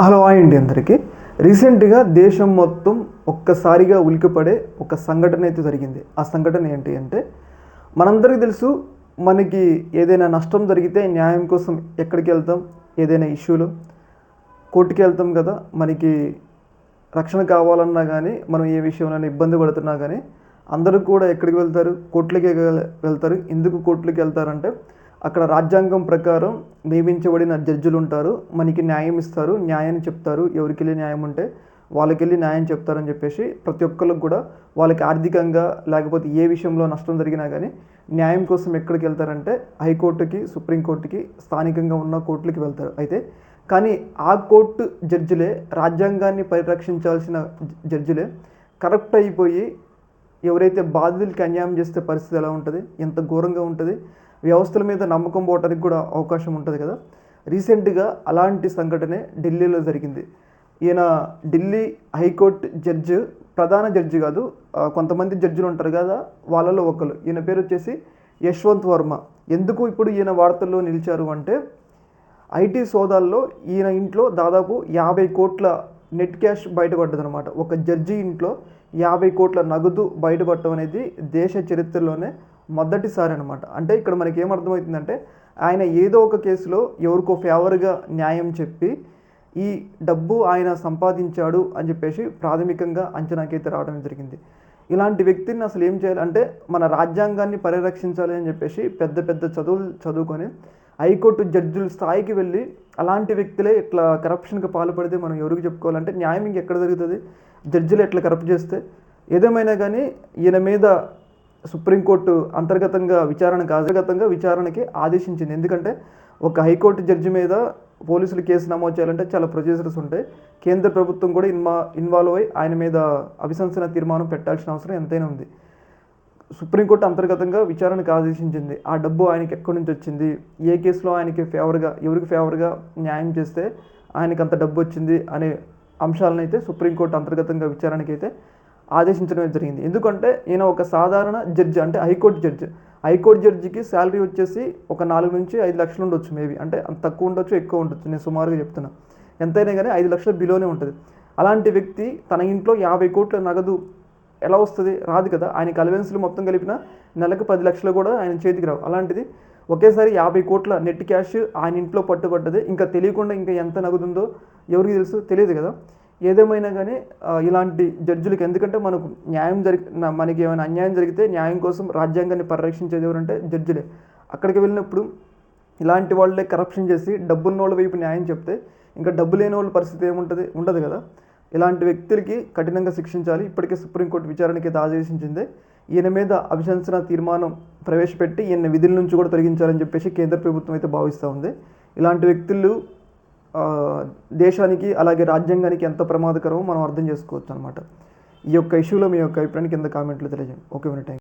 Hello అండి అందరికీ. రీసెంట్గా దేశం మొత్తం ఒక్కసారిగా ఉలికిపడే ఒక సంఘటన అయితే జరిగింది. ఆ సంఘటన ఏంటి అంటే మనందరికీ తెలుసు మనకి ఏదైనా నష్టం జరిగితే న్యాయం కోసం ఎక్కడికి వెళ్తాం? ఏదైనా ఇష్యూలో కోర్టుకి వెళ్తాం కదా? మనకి రక్షణ కావాలన్నా కానీ మనం ఏ విషయంలో ఇబ్బంది పడుతున్నా కానీ అందరూ కూడా ఎక్కడికి వెళ్తారు? కోర్టులకే వెళ్తారు. ఎందుకు కోర్టులకి వెళ్తారంటే అక్కడ రాజ్యాంగం ప్రకారం నియమించబడిన జడ్జిలు ఉంటారు మనకి న్యాయం ఇస్తారు. న్యాయాన్ని చెప్తారు. ఎవరికి వెళ్ళి న్యాయం ఉంటే వాళ్ళకి వెళ్ళి న్యాయం చెప్తారని చెప్పేసి ప్రతి ఒక్కరికి కూడా వాళ్ళకి ఆర్థికంగా లేకపోతే ఏ విషయంలో నష్టం జరిగినా కానీ న్యాయం కోసం ఎక్కడికి వెళ్తారంటే హైకోర్టుకి సుప్రీంకోర్టుకి స్థానికంగా ఉన్న కోర్టులకి వెళ్తారు. అయితే కానీ ఆ కోర్టు జడ్జిలే రాజ్యాంగాన్ని పరిరక్షించాల్సిన జడ్జిలే కరప్ట్ అయిపోయి ఎవరైతే బాధితులకి అన్యాయం చేస్తే పరిస్థితి ఎలా ఉంటుంది? ఎంత ఘోరంగా ఉంటుంది? వ్యవస్థల మీద నమ్మకం పోవడానికి కూడా అవకాశం ఉంటుంది కదా. రీసెంట్గా అలాంటి సంఘటనే ఢిల్లీలో జరిగింది. ఈయన ఢిల్లీ హైకోర్టు జడ్జి ప్రధాన జడ్జి కాదు కొంతమంది జడ్జిలు ఉంటారు కదా వాళ్ళలో ఒకరు ఈయన పేరు వచ్చేసి యశ్వంత్ వర్మ. ఎందుకు ఇప్పుడు ఈయన వార్తల్లో నిలిచారు అంటే ఐటీ సోదాల్లో ఈయన ఇంట్లో దాదాపు యాభై కోట్ల నెట్ క్యాష్ బయటపడ్డదనమాట ఒక జడ్జి ఇంట్లో యాభై కోట్ల నగదు బయటపడటం అనేది దేశ చరిత్రలోనే మొదటిసారి అనమాట అంటే ఇక్కడ మనకి ఏమర్థమవుతుందంటే ఆయన ఏదో ఒక కేసులో ఎవరికో ఫేవర్గా న్యాయం చెప్పి ఈ డబ్బు ఆయన సంపాదించాడు అని చెప్పేసి ప్రాథమికంగా అంచనాకైతే రావడం జరిగింది. ఇలాంటి వ్యక్తిని అసలు ఏం చేయాలి? అంటే మన రాజ్యాంగాన్ని పరిరక్షించాలి అని చెప్పేసి పెద్ద పెద్ద చదువులు చదువుకొని హైకోర్టు జడ్జిల స్థాయికి వెళ్ళి అలాంటి వ్యక్తులే ఇట్లా కరప్షన్కి పాల్పడితే మనం ఎవరికి చెప్పుకోవాలంటే న్యాయం ఇంకెక్కడ జరుగుతుంది? జడ్జిలు ఎట్లా కరప్ట్ చేస్తే? ఏదేమైనా కానీ ఈయన మీద సుప్రీంకోర్టు అంతర్గతంగా విచారణకు అంతర్గతంగా విచారణకి ఆదేశించింది. ఎందుకంటే ఒక హైకోర్టు జడ్జి మీద పోలీసులు కేసు నమోదు చేయాలంటే చాలా ప్రొసీజర్స్ ఉంటాయి. కేంద్ర ప్రభుత్వం కూడా ఇన్వా ఇన్వాల్వ్ అయ్యి ఆయన మీద అభిశంసన తీర్మానం పెట్టాల్సిన అవసరం ఎంతైనా ఉంది. సుప్రీంకోర్టు అంతర్గతంగా విచారణకు ఆదేశించింది. ఆ డబ్బు ఆయనకి ఎక్కడి నుంచి వచ్చింది? ఏ కేసులో ఆయనకి ఫేవర్గా ఎవరికి ఫేవర్గా న్యాయం చేస్తే ఆయనకి అంత డబ్బు వచ్చింది అనే అంశాలనైతే సుప్రీంకోర్టు అంతర్గతంగా విచారణకైతే ఆదేశించడం జరిగింది. ఎందుకంటే ఈయన ఒక సాధారణ జడ్జి అంటే high court judge. High court జడ్జికి salary వచ్చేసి ఒక నాలుగు నుంచి ఐదు లక్షలు ఉండొచ్చు మేబీ. అంటే అంత తక్కువ ఉండొచ్చు ఎక్కువ ఉండొచ్చు నేను సుమారుగా చెప్తున్నా. ఎంతైనా కానీ ఐదు లక్షల బిలోనే ఉంటుంది. అలాంటి వ్యక్తి తన ఇంట్లో యాభై కోట్ల నగదు ఎలా వస్తుంది? రాదు కదా. ఆయనకి అలవెన్స్లు మొత్తం కలిపిన నెలకు పది లక్షలు కూడా ఆయన చేతికి రావు. అలాంటిది ఒకేసారి యాభై కోట్ల నెట్ క్యాష్ ఆయన ఇంట్లో పట్టుబడ్డది. ఇంకా తెలియకుండా ఇంకా ఎంత నగదు ఉందో ఎవరికి తెలుసు? తెలియదు కదా. ఏదేమైనా కానీ ఇలాంటి జడ్జులకు ఎందుకంటే మనకు న్యాయం జరిగి మనకి ఏమైనా అన్యాయం జరిగితే న్యాయం కోసం రాజ్యాంగాన్ని పరిరక్షించేది ఎవరంటే జడ్జిలే. అక్కడికి వెళ్ళినప్పుడు ఇలాంటి వాళ్ళే కరప్షన్ చేసి డబ్బున్న వాళ్ళ వైపు న్యాయం చెప్తే ఇంకా డబ్బు లేని వాళ్ళ పరిస్థితి ఏముంటుంది? ఉండదు కదా. ఇలాంటి వ్యక్తులకి కఠినంగా శిక్షించాలి. ఇప్పటికే సుప్రీంకోర్టు విచారణకి అయితే ఆదేశించింది. ఈయన మీద అభిశంసన తీర్మానం ప్రవేశపెట్టి ఈయన విధుల నుంచి కూడా తొలగించాలని చెప్పేసి కేంద్ర ప్రభుత్వం అయితే భావిస్తూ ఉంది. ఇలాంటి వ్యక్తులు దేశానికి అలాగే రాజ్యాంగానికి ఎంత ప్రమాదకరమో మనం అర్థం చేసుకోవచ్చు అనమాట ఈ యొక్క ఇష్యూలో మీ యొక్క అభిప్రాయాన్ని కింద కామెంట్లో తెలియజేయండి. ఓకే మన థ్యాంక్